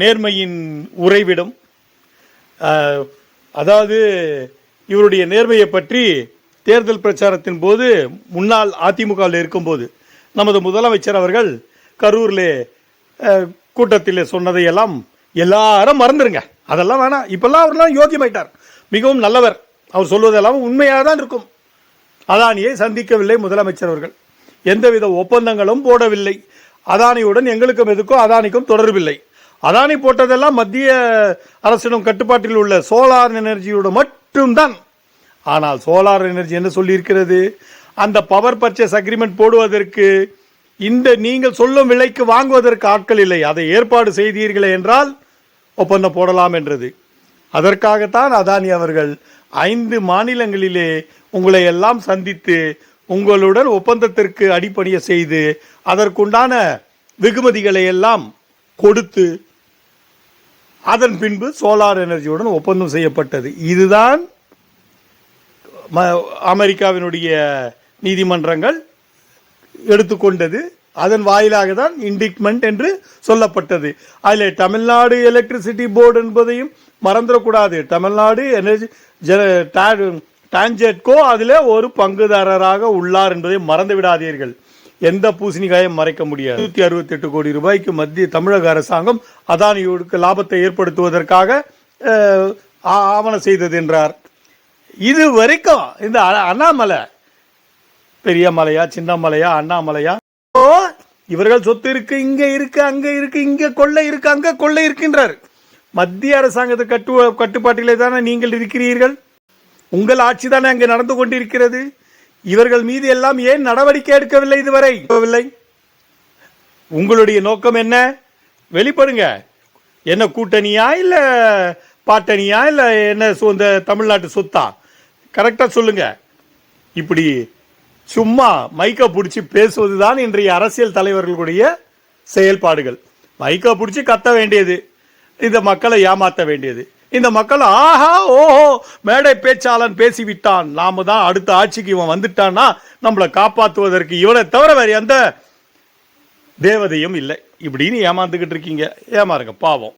நேர்மையின் உறைவிடம். அதாவது இவருடைய நேர்மையை பற்றி தேர்தல் பிரச்சாரத்தின் போது முன்னாள் அதிமுகவில் இருக்கும்போது நமது முதலமைச்சர் அவர்கள் கரூரில் கூட்டத்தில் சொன்னதையெல்லாம் எல்லாரும் மறந்துருங்க. அதெல்லாம் வேணாம். இப்பெல்லாம் அவர்லாம் யோகியமாயிட்டார் மிகவும் நல்லவர். அவர் சொல்வதெல்லாம் உண்மையாக தான் இருக்கும். அதானியை சந்திக்கவில்லை முதலமைச்சர் அவர்கள். எந்தவித ஒப்பந்தங்களும் போடவில்லை. அதானியுடன் எங்களுக்கும் எதுக்கும் அதானிக்கும் தொடர்பில்லை. அதானி போட்டதெல்லாம் மத்திய அரசிடம் கட்டுப்பாட்டில் உள்ள சோலார் எனர்ஜியோட மட்டும்தான். ஆனால் சோலார் எனர்ஜி என்ன சொல்லியிருக்கிறது? அந்த பவர் பர்ச்சேஸ் அக்ரிமெண்ட் போடுவதற்கு இந்த நீங்கள் சொல்லும் விலைக்கு வாங்குவதற்கு ஆட்கள் இல்லை. அதை ஏற்பாடு செய்தீர்களே என்றால் ஒப்பந்தம் போடலாம் என்றது. அதற்காகத்தான் அதானி அவர்கள் ஐந்து மாநிலங்களிலே உங்களை எல்லாம் சந்தித்து உங்களுடன் ஒப்பந்தத்திற்கு அடிப்படைய செய்து அதற்குண்டான வெகுமதிகளை எல்லாம் கொடுத்து அதன் பின்பு சோலார் எனர்ஜியுடன் ஒப்பந்தம் செய்யப்பட்டது. இதுதான் ம- அமெரிக்காவினுடைய நீதிமன்றங்கள் எடுத்துக்கொண்டது. அதன் வாயிலாக தான் இண்டிக்மெண்ட் என்று சொல்லப்பட்டது. அதில் தமிழ்நாடு எலக்ட்ரிசிட்டி போர்டு என்பதையும் மறந்துடக்கூடாது. தமிழ்நாடு எனர்ஜி டான்ஜெட்கோ அதில் ஒரு பங்குதாரராக உள்ளார் என்பதை மறந்து விடாதீர்கள் எந்த பூசணிக்காயும் மறைக்க முடியாது. நூற்றி அறுபத்தெட்டு கோடி ரூபாய்க்கு மத்திய தமிழக அரசாங்கம் அதானியோருக்கு லாபத்தை ஏற்படுத்துவதற்காக ஆவணம் செய்தது என்றார். இது வரைக்கும் இந்த அண்ணாமலை பெரிய மலையா சின்ன மலையா அண்ணாமலையா? ஓ இவர்கள் சொத்து இருக்கு இங்க இருக்கு அங்க இருக்கு இங்க கொள்ளை இருக்கு அங்க கொள்ளை இருக்கின்றார். மத்திய அரசாங்கத்தை கட்டு கட்டுப்பாட்டிலே தானே நீங்கள் இருக்கிறீர்கள்? உங்கள் ஆட்சி தானே அங்கே நடந்து கொண்டிருக்கிறது? இவர்கள் மீது எல்லாம் ஏன் நடவடிக்கை எடுக்கவில்லை இதுவரை? உங்களுடைய நோக்கம் என்ன? வெளிப்படுங்க. என்ன கூட்டணியா இல்ல பாட்டணியா? இல்ல என்ன இந்த தமிழ்நாட்டு சொத்தா? கரெக்டா சொல்லுங்க. இப்படி சும்மா மைக்க பிடிச்சி பேசுவதுதான் இன்றைய அரசியல் தலைவர்களுடைய செயல்பாடுகள். மைக்க பிடிச்சி கத்த வேண்டியது. இந்த மக்களை ஏமாற்ற வேண்டியது. இந்த மக்கள் ஆஹா ஓஹோ மேடை பேச்சாளன் பேசிவிட்டான். நாம தான் அடுத்த ஆட்சிக்கு இவன் வந்துட்டான்னா நம்மளை காப்பாற்றுவதற்கு இவனை தவிர வேற எந்த தேவதையும் இல்லை. இப்படின்னு ஏமாந்துக்கிட்டு இருக்கீங்க. ஏமாறுங்க பாவம்.